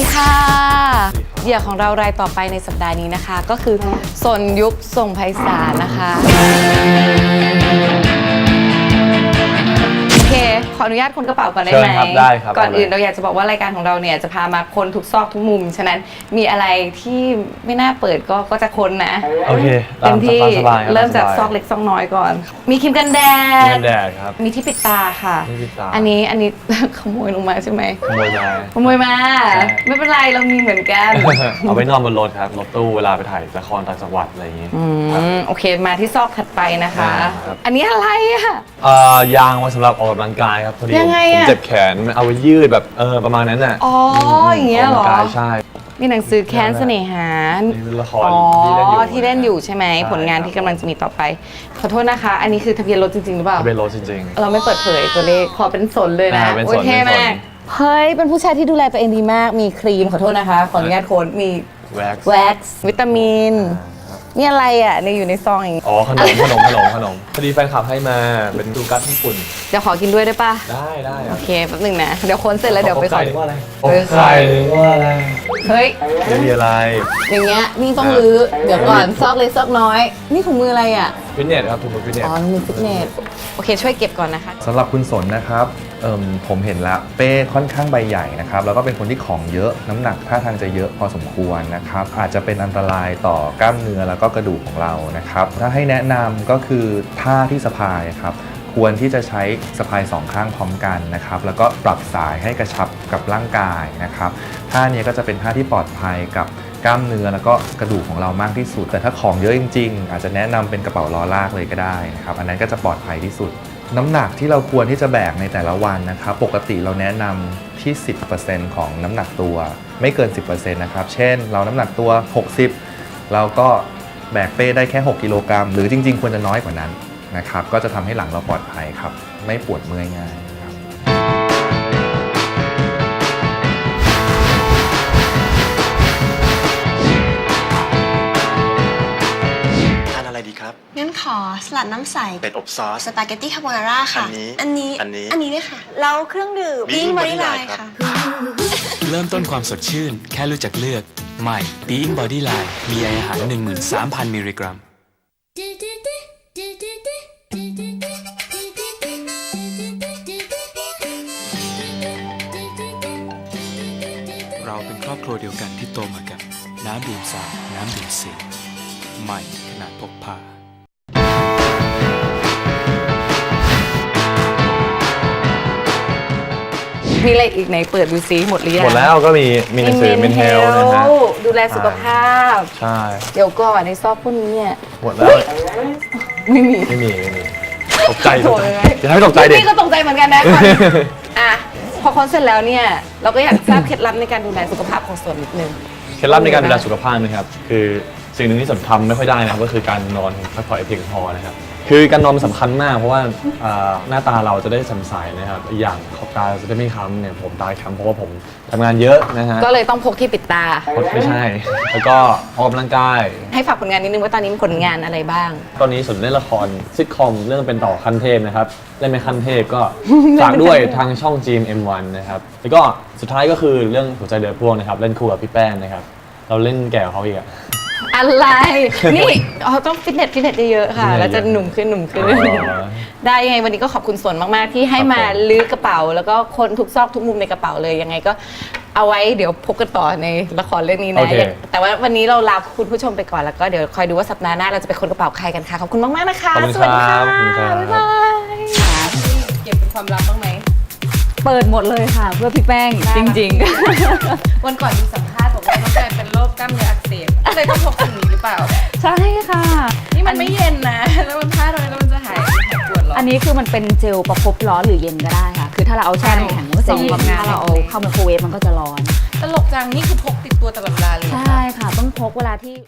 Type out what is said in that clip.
ดีค่ะเหยื่อของเรารายต่อไปในสัปดาห์นี้นะคะ ก็คือสนยุคทรงไพศาลนะคะ เค ขออนุญาตคนกระเป๋าก่อนได้ไหมเชิญครับได้ครับก่อนเอาเลยอื่นเราอยากจะบอกว่ารายการของเราเนี่ยจะพามาคนทุกซอกทุกมุม ฉะนั้นมีอะไรที่ไม่น่าเปิดก็ก็จะค้นนะโอเคเต็มที่ตามสบายครับเริ่มจากตามสบายซอกเล็กซอกน้อยก่อน มีครีมกันแดเงิด นแดดครับ มีที่ปิดตาค่ะ ที่ปิดตา อันนี้อันนี้ ขโมยลงมาใช่ไหมขโมยมา ขโมยมา ใช่ ไม่เป็นไรเรามีเหมือนกัน เอาไปนอนบนรถครับ รถตู้เวลาไปถ่ายละครต่างจังหวัดอะไรอย่างงี้ อืม โอเคมาที่ซอกถัดไปนะคะได้ครับ อันนี้อะไรอะ เอ่อยางไว้สำหรับออกกำลังกายครับพอดียังไงผมอะ เจ็บแขนมันเอาไว้ยืดแบบเออประมาณนั้นน่ะอ๋ออย่างเงี้ยเหรอ กกำลังกายใช่ มีหนังสือแค้นเสน่หานี่เป็นละครอ๋อที่เล่นอยู่ที่เล่นอยู่ใช่ไหมใช่ผลงานที่กำลังจะมีต่อไป ขอโทษนะคะ อันนี้คือทะเบียนรถจริง ๆ หรือเปล่าทะเบียนรถจริง เราไม่เปิดเผยตัวเลขขอเป็นสนเลยนะอ่าเป็นสนโอ้ยเท่เป็นสนมากเฮ้ย เป็นผู้ชายที่ดูแลตัวเองดีมาก มีครีมขอโทษนะคะ ขออนุญาตโคนมีๆ แว็กซ์ แว็กซ์ วิตามิน นี่อะไรอะในอยู่ในซองอย่างงี้อ๋อขนมขนมขนมขนมพอดีแฟนคลับให้มาเป็นดูกัสญี่ปุ่นเดี๋ยวขอกินด้วยได้ปะได้ได้คโอรับเคแป๊บหนึงนะ เดี๋ยวค้นเสร็จแล้วเดี๋ยวไปขอหรือว่าอะไรเออไข่หรือว่าอะไรเฮ้ย ไม่มีอะไร อย่างเงี้ยนี่ต้องรื้อเดี๋ยวก่อนซอกเล็กซอกน้อย นี่ถุงมืออะไรอะ ฟิตเนสครับทุกคนฟิตเนสอ๋อมีฟิตเนสโอเคช่วยเก็บก่อนนะคะสำหรับคุณสนนะครับเอิ่ม ผมเห็นละเป้ค่อนข้างใบใหญ่นะครับแล้วก็เป็นคนที่ของเยอะน้ำหนักท่าทางจะเยอะพอสมควรนะครับอาจจะเป็นอันตรายต่อกล้ามเนื้อแล้วก็กระดูกของเรานะครับถ้าให้แนะนำก็คือท่าที่สะพายครับควรที่จะใช้สะพายสองข้างพร้อมกันนะครับ แล้วก็ปรับสายให้กระชับกับร่างกายนะครับท่านี้ก็จะเป็นท่าที่ปลอดภัยกับกล้ามเนื้อแล้วก็กระดูกของเรามากที่สุด แต่ถ้าของเยอะจริง ๆ อาจจะแนะนำเป็นกระเป๋าล้อลากเลยก็ได้นะครับ อันนั้นก็จะปลอดภัยที่สุด น้ำหนักที่เราควรที่จะแบกในแต่ละวันนะครับ ปกติเราแนะนำที่ 10%ของน้ำหนักตัว ไม่เกิน 10%นะครับ เช่น เราน้ำหนักตัว 60 เราก็แบกเป้ได้แค่ 6 กิโลกรัม หรือจริง ๆ ควรจะน้อยกว่านั้นนะครับ ก็จะทำให้หลังเราปลอดภัยครับ ไม่ปวดเมื่อยง่าย อะไรดีครับ งั้นขอสลัดน้ำใส เป็ดอบซอส สปาเกตตี้คาโบนาร่าค่ะ อันนี้ อันนี้ อันนี้อันนี้ด้วยค่ะ แล้วเครื่องดื่ม Being บิ้งบอ Body ดี้ไล Line น์ครับค่ะ เริ่มต้นความสดชื่น แค่รู้จักเลือก ใหม่ Being Body Line มีใยอาหาร 13,000 มิลลิกรัมเราเป็นครอบครัวเดียวกันที่โตมากับ น้ำดื่มสาน้ำดื่มสิง ใหม่ขนาดพกพามีอะไรอีกไหนเปิดดูซิหมดหรือยังหมดแล้วก็มีมีหนังสือมินเฮลนะฮะ ดูแลสุขภาพ ใช่ เดี๋ยวก่อนในซอกพวกนี้เนี่ย หมดแล้ว ไม่มี ไม่มี ไม่มี ตกใจตกใจโถ่เลยอย่าให้ตกใจดินี่ก็ตกใจเหมือนกันนะก่อนอะพอค้นเสร็จแล้วเนี่ย เราก็อยากทราบเคล็ดลับในการดูแลสุขภาพของส่วนนิดนึง เคล็ดลับในการดูแลสุขภาพนะครับ คือ สิ่งหนึ่งที่สำคัญไม่ค่อยได้นะครับก็คือการนอนพักผ่อนให้เพียงพอนะครับคือการนอนมันสำคัญมากเพราะว่าอ่าหน้าตาเราจะได้แจ่มใสนะครับอีกอย่างขอบตาเราจะได้ไม่ค้ำเนี่ยผมตาค้ำเพราะว่าผมทำงานเยอะนะฮะก็เลยต้องพกที่ปิดตา ไม่ใช่ แล้วก็ออกกำลังกาย ให้ฝากผลงานนิดนึงว่าตอนนี้มีผลงานอะไรบ้าง ตอนนี้สนเล่นละครซิทคอมเรื่องเป็นต่อขั้นเทพนะครับเล่นเป็นขั้นเทพก็ ฝากด้วยทางช่อง GMM1 นะครับแล้วก็สุดท้ายก็คือเรื่องหัวใจเดือดพวงนะครับเล่นคู่กับพี่แป้งนะครับ เราเล่นแก่กว่าเขาอีกอะ อะไร นี่เราต้องฟิตเนสฟิตเนสเยอะๆค่ะฟิตเนสเยอะแล้วจะหนุ่มขึ้นหนุ่มขึ้นอ๋อได้ยังไงวันนี้ก็ขอบคุณสนมากๆ ที่ให้ครับมาผมลื้อกระเป๋า แล้วก็คนทุกซอกทุกมุมในกระเป๋าเลยยังไงก็เอาไว้เดี๋ยวพบกันต่อในละครเรื่องนี้นะโอเคแต่ว่าวันนี้เราลาคุณผู้ชมไปก่อนแล้วก็เดี๋ยวคอยดูว่าสัปดาห์หน้าเราจะไปคนกระเป๋าใครกันค่ะ ขอบคุณมากๆนะคะขอบคุณสวัสดีครัค่ะบขอบคุณครับบ๊ายบายเก็บเป็นความลับบ้างไหม เปิดหมดเลยค่ะ เพื่อพี่แป้งจริง ๆ วันก่อนมีสัมภ เสบก็เลยต้องพกสิ่งนี้หรือเปล่า ใช่ค่ะ นี่มันไม่เย็นนะ แล้วมันผ้าทำไมแล้วมันจะหายหายปวดเหรออันนี้คือมันเป็นเจลประคบร้อนหรือเย็นก็ได้ค่ะ คือถ้าเราเอาแช่น้ำแข็งมันก็จะเย็นส่งความงามถ้าเราเอาเข้าไมโครเวฟมันก็จะร้อน ตลกจัง นี่คือพกติดตัวตลอดเวลาเลยเหรอคะ ใช่ค่ะ ต้องพกเวลาที่